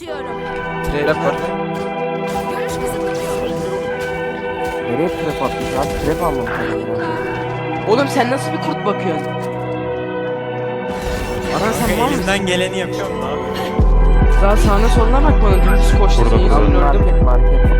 Diyorum. Trap var. Görüş kısıtlanıyor. Nereye trap atmış abi? Trap almam. Oğlum sen nasıl bir kurt bakıyorsun? Aran sen var mısın? Elimden geleni yapıyorum yapayım? Daha sağına soluna bak bana dümdüz koştu. Burada, gördüm. Market market.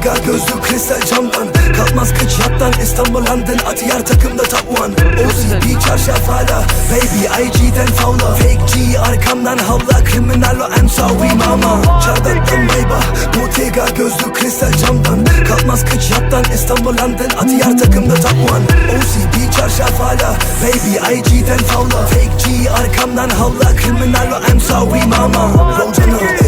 Bottega gözlü kristal camdan. Kalkmaz kıç yattan. İstanbul London Atiyar takımda top one. OCB çarşaf hala. Baby IG'den favla Fake G arkamdan havla. Kriminal I'm sorry mama. Çardaktan bayba Bottega gözlü kristal camdan. Kalkmaz kıç yattan. İstanbul London Atiyar takımda top one. OCB çarşaf hala. Baby IG'den favla Fake G arkamdan havla. Kriminal I'm sorry mama. Junkie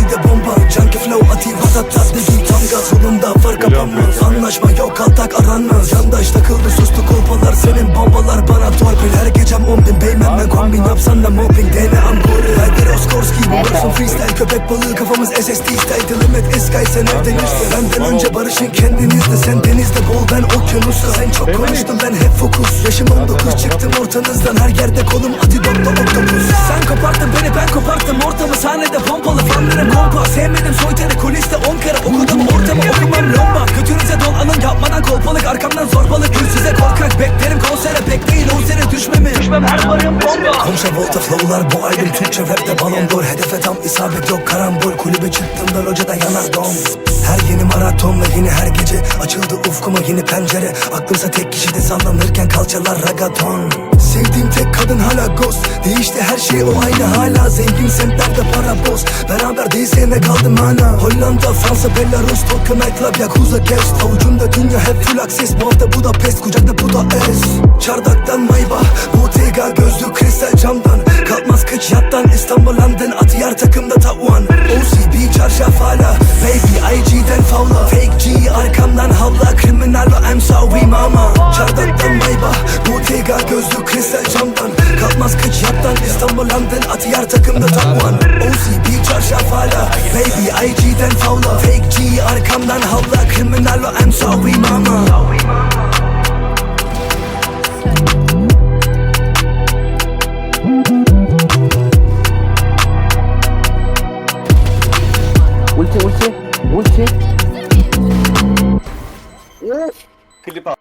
patatat dediğim tam gaz Yolunda fark kapanmaz Anlaşma yok kaltak aranmaz. Yandaş takıldı sustu kolpalar Senin. Bombalar bana torpil. Her gecem on bin. Beymen ben kombin yapsan da mobbing. DNA'm goril Haydi Oskorski Bulursun freestyle. Köpek balığı kafamız SSD style sen evden üstte Benden önce barışın kendinizde. Sen denizde bol ben okyanusta. Sen çok konuştun ben hep fokus. Yaşım 19 çıktım ortanızdan. Her yerde kolum antidotla oktopus Sen koparttın beni ben koparttım ortamı Sahnede pompalı fanlarım kompa Sevmedim soytarı kuliste 10 kere okudum. Ortamı okumam lomba. Götünüze Düşmem her varım bomba. Komşa volta flowlar bu albüm Türkçe rapte balon d'or Hedefe tam isabet yok karambol. Kulübe çıktığımda locada yanar dom her yeni maratonla yeni her gece Açıldı ufkuma yeni pencere. Aklımsa tek kişide sallanırken kalçalar ragaton. Sevdiğim tek kadın ghost Değişti her şey o aynı hala. Zengin semtlerde para boz. Beraber değilse ne kaldı mana? Hollanda, Fransa, Belarus, Tokyo nightclub, Yakuza guest Avucumda dünya hep full access. Bu hafta Budapest, kucakta Budapest Çardaktan Maybach, Bottega gözlü kristal camdan. Kalkmaz kıç yattan İstanbul, London, Atiyar takımda one OCB çarşaf hala. Baby IG'den favla Fake G arkamdan havla. Kriminal I'm sorry mama. Çardaktan Maybach, Bottega gözlü kristal camdan. Kalkmaz kıç yattan. İstanbul, London, Atiyar takımda top one OCB çarşaf hala. Baby IG'den favla Fake G arkamdan havla. Kriminal I'm sorry mama Of! Klip al.